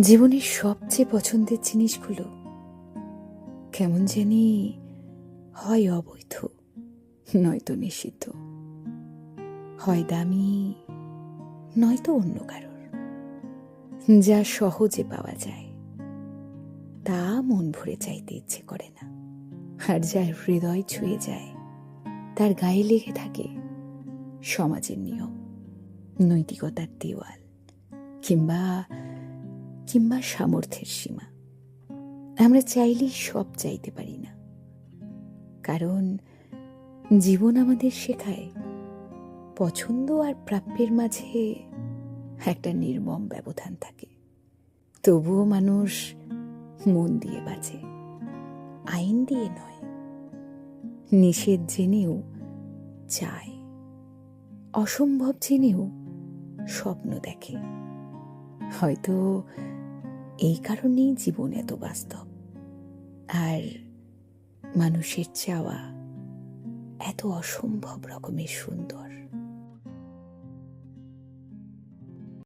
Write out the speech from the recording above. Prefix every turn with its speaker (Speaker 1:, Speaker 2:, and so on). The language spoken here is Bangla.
Speaker 1: জীবনের সবচেয়ে পছন্দের জিনিসগুলো কেমন জানি হয় অবৈধ, নয়তো নিষিদ্ধ। হয় দামি, নয়তো অন্য কারোর। যা সহজে পাওয়া যায়, তা মন ভরে চাইতে ইচ্ছে করে না। আর যার হৃদয় ছুঁয়ে যায়, তার গায়ে লেগে থাকে সমাজের নিয়ম, নৈতিকতার দেওয়াল কিংবা কিংবা সামর্থ্যের সীমা। আমরা চাইলেই সব চাইতে পারি না। কারণ জীবন আমাদের শেখায়, পছন্দ আর প্রাপ্যের মাঝে একটা নির্মম ব্যবধান থাকে। তবুও মানুষ মন দিয়ে বাঁচে, আইন দিয়ে নয়, নিষেধ জেনেও চায়, অসম্ভব জেনেও স্বপ্ন দেখে। হয়তো এই কারণেই জীবন এত বাস্তব। আর মানুষের চাওয়া এত অসম্ভব রকমের সুন্দর।